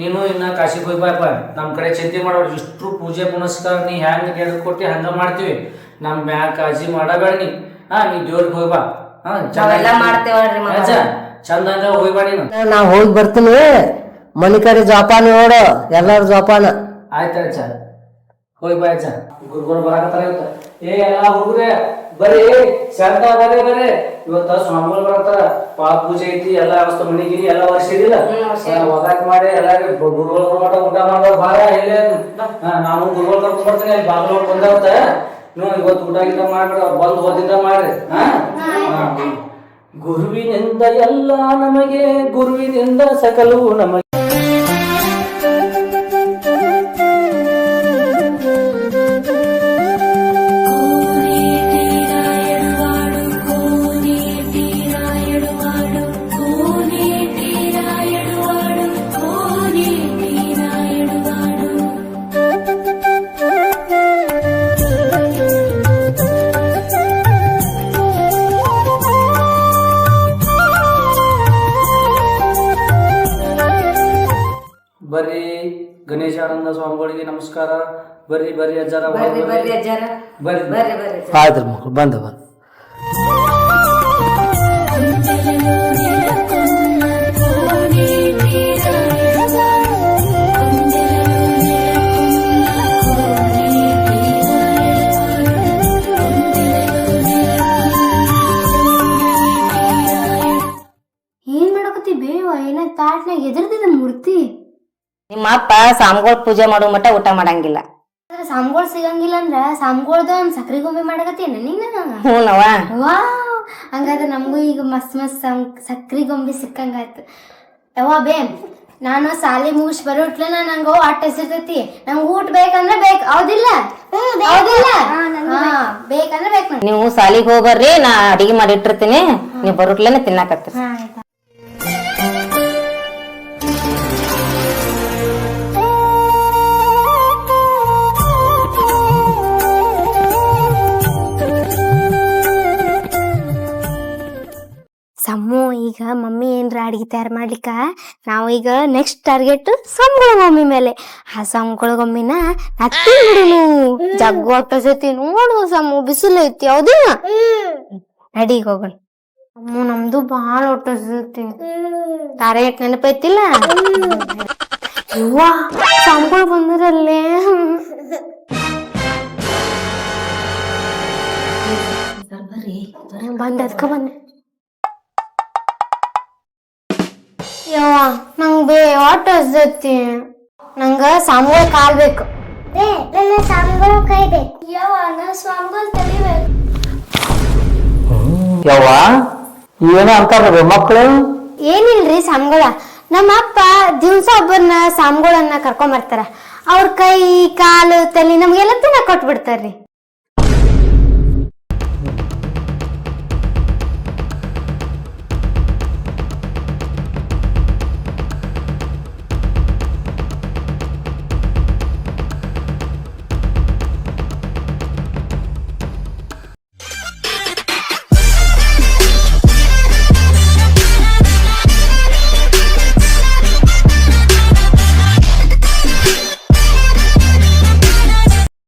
ನೀನು ಇನ್ನ ಕಾಶಿಗೆ ಹೋಗಿ ಬಾಯಪ್ಪ ನಮ್ಮ ಕಡೆ ಚಿಂತೆ ಮಾಡೋರು ಇಷ್ಟು ಪೂಜೆ ಪುನಸ್ಕಾರ ನೀ ಹ್ಯಾಂಗ ಗೆದ್ದು ಕೊಟ್ಟಿ ಹಂಗ ಮಾಡ್ತೀವಿ. ನಮ್ಮ ಮ್ಯಾಗ ಕಾಳಜಿ ಮಾಡಬೇಡ ನೀ ಹಾ ನೀ ದೇವ್ರಿಗೆ ಹೋಗಿ ಬಾ. ಹಾ ಚಂದ ಚಂದಂಗ ಹೋಗಿ ಬಾ ನೀನು. ನಾ ಹೋಗಿ ಬರ್ತೀನಿ. ಮನಿ ಕಡೆ ಜೋಪಾನ ನೋಡು. ಎಲ್ಲಾರು ಜೋಪಾನ. ಆಯ್ತು ಅಜ್ಜ ಹೋಗಿ ಬಾ ಅಜ್ಜ ಗುರುಗಳು ಬರಾಕತ್ತಾರ ಏ ಎಲ್ಲ ಹುಡುಗ್ರೆ. ಬರ್ರಿ ಸಂತ ಬರೇ. ಬರೇ ಇವತ್ತ ಸ್ವಾಮಿಗಳು ಬರ್ತಾರ ಪಾಪ ಪೂಜೆ ಐತಿ ಎಲ್ಲಾ ವ್ಯವಸ್ಥೆ ಮನಿಗಿರಿ ಎಲ್ಲಾ ವರ್ಷ ಒದಾಕ್ ಮಾಡಿ ಎಲ್ಲಾರು ಗುರುಗಳ ಮಠ ಊಟ ಮಾಡೋ ಭಾರ ಇಲ್ಲ ನಾನು ಗುರುಗಳು ಕರ್ಕೊಂಡ್ ಬರ್ತೀನಿ ಅಲ್ಲಿ ಬಾಗಿಲು ಬಂದವತ್ತ ನೀವು ಇವತ್ತು ಊಟ ಗೀಟ ಮಾಡ್ಬಿಡ ಬಂದು ಹೋದಿಂದ ಮಾಡ್ರಿ. ಗುರುವಿನಿಂದ ಎಲ್ಲ ನಮಗೆ ಗುರುವಿನಿಂದ ಸಕಲವು ನಮಗೆ. ಬರ್ರಿ ಗಣೇಶಾನಂದ ಸ್ವಾಮಿಗಳಿಗೆ ನಮಸ್ಕಾರ. ಬರ್ರಿ ಬರ್ರಿ ಅಜ್ಜಾರ ಬರ್ರಿ ಬರ್ರಿ. ಅಜ್ಜಾರ. ಬರ್ರಿ. ಬರ್ರಿ ಬರ್ರಿ ಆಯ್ತು ಮಕ್ಕಳು ಬಂದ ಬಂದ. ಏನ್ ಮಾಡಕತ್ತಿ ಬೇವ ಏನ ತಾಟ್ನಾಗ ಎದುರ್ದಿದ ಮೂರ್ತಿ? ನಿಮ್ಮ ಅಪ್ಪ ಸಾಮ್ಗೋಳ್ ಪೂಜೆ ಮಾಡೋ ಮಟ್ಟ ಊಟ ಮಾಡಂಗಿಲ್ಲ. ಅಂದ್ರೆ ಸಾಮ್ಗೋಳ್ ಸಿಗಂಗಿಲ್ಲ ಅಂದ್ರ ಸಾಮ್ಗೋಳ್ದ ಒಂದ್ ಸಕ್ರಿ ಗೊಂಬೆ ಮಾಡಕತ್ತೇನ ನೀನ? ಹ್ಞೂನವ್ವ ವಾವ್. ಹಂಗಾದ್ರೆ ನಮಗೂ ಈಗ ಮಸ್ತ್ ಮಸ್ತ್ ಸಕ್ರಿ ಗೊಂಬೆ ಸಿಕ್ಕಂಗಾಯ್ತು. ಯವ್ವ ಬೇ ನಾನು ಸಾಲಿ ಮುಗಿಸ್ ಬರೋಟ್ಲ ನಂಗ ಆಟ ಹೆಸರ್ತೈತಿ ನಂಗೆ ಊಟ ಬೇಕಂದ್ರೆ ಬೇಕು. ಹೌದಿಲ್ಲ? ಹೌದಿಲ್ಲ? ಹಾ ಬೇಕಂದ್ರೆ ಬೇಕು ನಂಗೆ. ನೀವು ಸಾಲಿಗೆ ಹೋಗ್ಬರ್ರಿ ನಾ ಅಡಿಗೆ ಮಾಡಿ ಇಟ್ಟಿರ್ತೀನಿ. ನೀವು ಬರೋಟ್ಲೇನೆ ತಿನ್ನಾಕತ್ತೀರಿ. ಆಯ್ತಾ. ಈಗ ಮಮ್ಮಿ ಏನ್ರ ಅಡಿಗೆ ತಯಾರು ಮಾಡ್ಲಿಕ್ಕ? ನಾವು ಈಗ ನೆಕ್ಸ್ಟ್ ಟಾರ್ಗೆಟ್ ಸಂಬಳ ಮಮ್ಮಿ ಮೇಲೆ. ಆ ಸಂಬಳ ಮಮ್ಮಿನ ಹತ್ತಿ ಬಿಡುನು. ಜಗ್ಗು ಹೊಟ್ಟಸತಿ ನೋಡು ಸಮ್ಮು, ಬಿಸಿಲು ಐತಿ ಹೌದಿಲ್ಲ ನಡಿ ಹೋಗೋಣ. ಅಮ್ಮು, ನಮ್ದು ಬಾಳ ಹೊಟ್ಟಸತಿ ಟಾರ್ಗೆಟ್ ನೆನಪೈತಿಲ್ಲ? ಸಂಬಳ ಬಂದ್ರಲ್ಲೇ. ಬಂದ ಅದ್ಕ ಬಂದೆ. ಯವ್ವ ನಂಗ್ ಬೇ ಆಟ ಹಸ್ದೈತಿ. ನಂಗ ಸಾಂಬಾರ್ ಕಾಲ್ ಬೇಕು. ನನ್ನ ಸಾಂಬಾರ್ ಕೈ ಬೇಕು ಯವ್ವ ನಾ ಸಾಂಬಾರ್ ತಲಿಬೇಕು. ಯವ್ವ ಏನೋ ಅಂತಾರ ಮಕ್ಕಳು ಏನಿಲ್ರಿ ಸಾಮ್ಗಳ ನಮ್ಮ ಅಪ್ಪ ದಿವ್ಸ ಒಬ್ಬರನ್ನ ಸಾಮ್ಗಳನ್ನ ಕರ್ಕೊಂಡ್ ಬರ್ತಾರ ಅವ್ರ ಕೈ ಕಾಲು ತಲೆ ನಮ್ಗೆಲ್ಲ ತಿನ್ನ ಕೊಟ್ಬಿಡ್ತಾರ್ರಿ.